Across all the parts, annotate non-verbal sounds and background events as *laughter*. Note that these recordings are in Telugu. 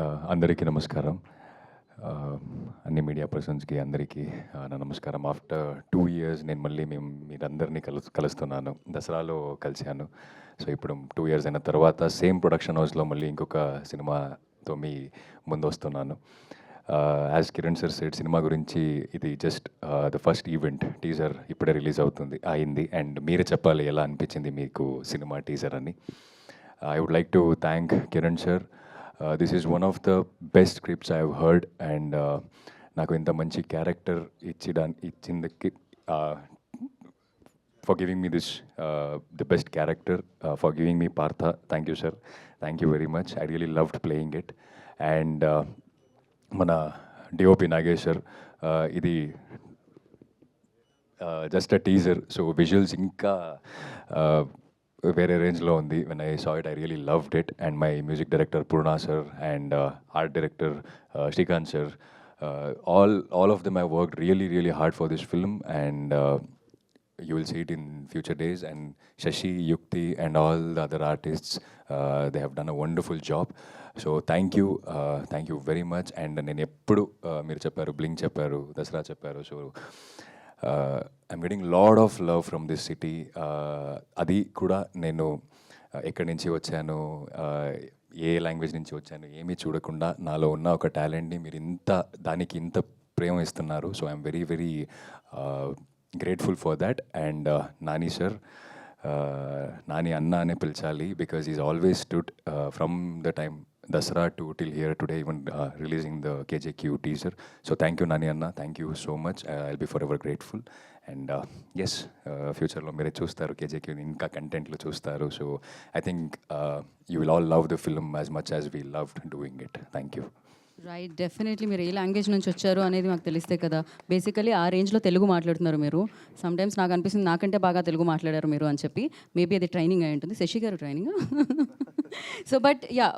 అందరికీ నమస్కారం. అన్ని మీడియా పర్సన్స్కి అందరికీ నా నమస్కారం. ఆఫ్టర్ టూ ఇయర్స్ నేను మళ్ళీ మేము మీరందరినీ కలు కలుస్తున్నాను. దసరాలో కలిశాను. సో ఇప్పుడు టూ ఇయర్స్ అయిన తర్వాత సేమ్ ప్రొడక్షన్ హౌస్లో మళ్ళీ ఇంకొక సినిమాతో మీ ముందు వస్తున్నాను as Kiran sir set cinema గురించి ఇది just the first event teaser ఇప్పుడే రిలీజ్ అవుతుంది అయింది. అండ్ మీరే చెప్పాలి ఎలా అనిపించింది మీకు సినిమా టీజర్ అని. I would like to thank Kiran sir. This is one of the best scripts I have heard and uh, నాకు ఇంత మంచి క్యారెక్టర్ ఇచ్చిడా ఇచ్చిందకి for giving me this the best character for giving me Partha thank you sir thank you very much I really loved playing it and uh, మన డిఓపి నాగేశ్వర్ uh, ఇది just a teaser so visuals ఇంకా uh, వేరే రేంజ్లో ఉంది. When I saw it I really loved it and my music director Purna sir and art director Srikanth sir all all of them I work really really hard for this film and you will see it in future days. And Shashi, Yukti, and all the other artists, uh, they have done a wonderful job. So thank you thank you very much and నేను ఎప్పుడు uh, మీరు చెప్పారు బ్లింక్ చెప్పారు దసరా చెప్పారు. So I'm getting load of love from this city అది కూడా నేను uh, ఎక్కడి నుంచి వచ్చాను uh, ఏ లాంగ్వేజ్ నుంచి వచ్చాను ఏమీ చూడకుండా నాలో ఉన్న ఒక టాలెంట్ని మీరు ఇంత దానికి ఇంత ప్రేమ ఇస్తున్నారు. So I'm very very grateful for that and Nani sir uh, Nani అన్న అనే పిలిచాలి because is always stood from the time Dasara to till here today even releasing the KJQ teaser so thank you Nani అన్న thank you so much I'll be forever grateful and as ఫ్యూచర్లో మీరే చూస్తారు కేజేక్యూ ఇంకా కంటెంట్లు చూస్తారు so I think you will all love the film as much as we love doing it thank you right definitely మీరు ఏ లాంగ్వేజ్ నుంచి వచ్చారు అనేది మాకు తెలిస్తే కదా. బేసికలీ ఆ రేంజ్లో తెలుగు మాట్లాడుతున్నారు మీరు. సమ్ టైమ్స్ నాకు అనిపిస్తుంది నాకంటే బాగా తెలుగు మాట్లాడారు మీరు అని చెప్పి. మేబీ అది ట్రైనింగ్ అయి ఉంటుంది. శశి గారు training so but ya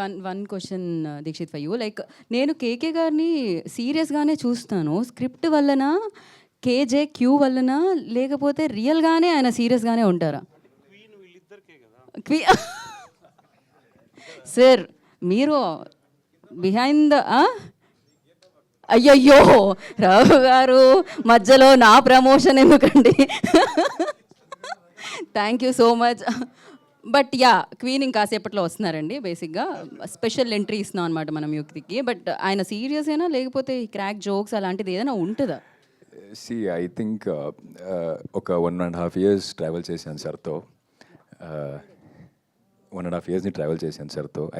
one one question Dikshit for you like నేను కేకే గారిని సీరియస్గానే చూస్తాను. స్క్రిప్ట్ వలన కేజే క్యూ వలన లేకపోతే రియల్గానే ఆయన సీరియస్గానే ఉంటారా? క్వీ సార్ *laughs* మీరు బిహైండ్ ద అయ్యయ్యో రావు గారు మధ్యలో నా ప్రమోషన్ ఎందుకండి? Thank you so much but ya queen ఇంకాసేపట్లో వస్తున్నారండి బేసిక్గా స్పెషల్ ఎంట్రీ ఇస్తున్నాం అనమాట మనం యుక్తికి బట్ ఆయన సీరియస్ అయినా లేకపోతే క్రాక్ జోక్స్ అలాంటిది ఏదైనా ఉంటుందా? సి ఐ థింక్ ఒక one and half years travel చేశాను సార్తో. వన్ అండ్ హాఫ్ ఇయర్స్ని ట్రావెల్ చేశాను సార్తో.